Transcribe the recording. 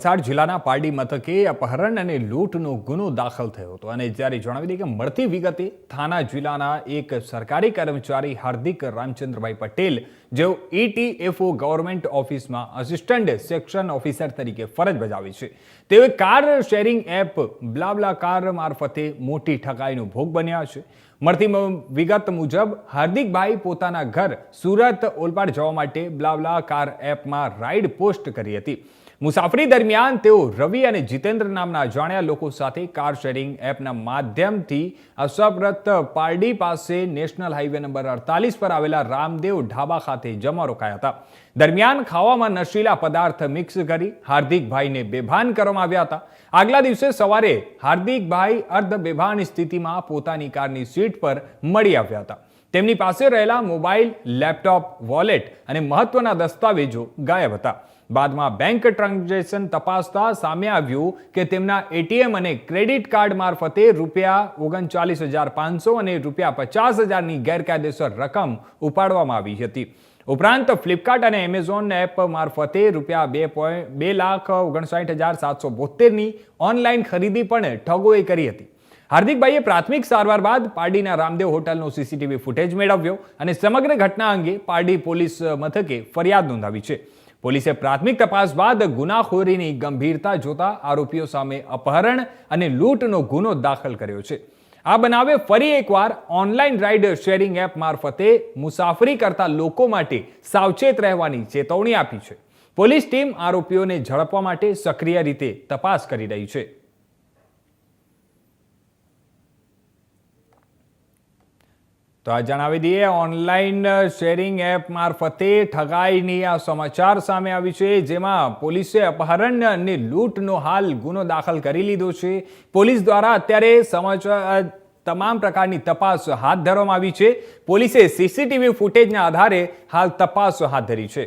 વલસાડ જિલ્લાના પારડી મથકે અપહરણ અને લૂંટનો ગુનો દાખલ થયો હતો. અને જ્યારે જણાવી દઈએ કે મળતી વિગતે થાના જિલ્લાના એક સરકારી કર્મચારી હાર્દિક રામચંદ્રભાઈ પટેલ, જેઓ ઈટીએફઓ ગવર્મેન્ટ ઓફિસમાં આસિસ્ટન્ટ સેક્શન ઓફિસર તરીકે ફરજ બજાવે છે. તેઓ car sharing app BlaBlaCar મારફતે મોટી ઠગાઈનો ભોગ બન્યા છે. મળતી વિગત મુજબ હાર્દિકભાઈ પોતાના ઘર સુરત ઓલપાડ જવા માટે બ્લાબલા કાર એપમાં રાઈડ પોસ્ટ કરી હતી. મુસાફરી દરમિયાન તેઓ રવિ અને જીતેન્દ્ર નામના અજાણ્યા લોકો સાથે કાર શેરિંગ એપના માધ્યમથી અસપ્રત પારડી પાસે નેશનલ હાઈવે નંબર અડતાલીસ પર આવેલા રામદેવ ઢાબા ખાતે જમા રોકાયા હતા. દરમિયાન ખાવામાં નશીલા પદાર્થ મિક્સ કરી હાર્દિકભાઈને બેભાન કરવામાં આવ્યા હતા. આગલા દિવસે સવારે હાર્દિકભાઈ અર્ધ બેભાન સ્થિતિમાં પોતાની કારની સીટ પર મળી આવ્યા હતા. તેમની પાસે રહેલા મોબાઈલ, લેપટોપ, વોલેટ અને મહત્વના દસ્તાવેજો ગાયબ હતા. બાદમાં બેંક ટ્રાન્ઝેક્શન તપાસતા સામે આવ્યું કે તેમના એટીએમ અને ક્રેડિટ કાર્ડ મારફતે રૂપિયા ઓગણચાલીસ હજાર પાંચસો અને રૂપિયા પચાસ હજારની ગેરકાયદેસર રકમ ઉપાડવામાં આવી હતી. ઉપરાંત ફ્લિપકાર્ટ અને એમેઝોન એપ મારફતે રૂપિયા બે પોઈન્ટ બે લાખ ઓગણસાઠ હજાર સાતસો બોતેરની ઓનલાઈન ખરીદી પણ ઠગોએ કરી હતી. હાર્દિકભાઈએ પ્રાથમિક સારવાર બાદ પારડીના રામદેવ હોટલનો સીસીટીવી ફૂટેજ મેળવ્યો અને સમગ્ર ઘટના અંગે પારડી પોલીસ મથકે ફરિયાદ નોંધાવી છે. પોલીસે પ્રાથમિક તપાસ બાદ ગુનાખોરીની ગંભીરતા જોતા આરોપીઓ સામે અપહરણ અને લૂંટનો ગુનો દાખલ કર્યો છે. આ બનાવે ફરી એકવાર ઓનલાઈન રાઇડ શેરિંગ એપ મારફતે મુસાફરી કરતા લોકો માટે સાવચેત રહેવાની ચેતવણી આપી છે. પોલીસ ટીમ આરોપીઓને ઝડપવા માટે સક્રિય રીતે તપાસ કરી રહી છે. તો આ જણાવી દઈએ ઓનલાઈન શેરિંગ એપ મારફતે ઠગાઈની આ સમાચાર સામે આવી છે, જેમાં પોલીસે અપહરણ અને લૂંટનો હાલ ગુનો દાખલ કરી લીધો છે. પોલીસ દ્વારા અત્યારે સમાચાર તમામ પ્રકારની તપાસ હાથ ધરવામાં આવી છે. પોલીસે સીસીટીવી ફૂટેજના આધારે હાલ તપાસ હાથ ધરી છે.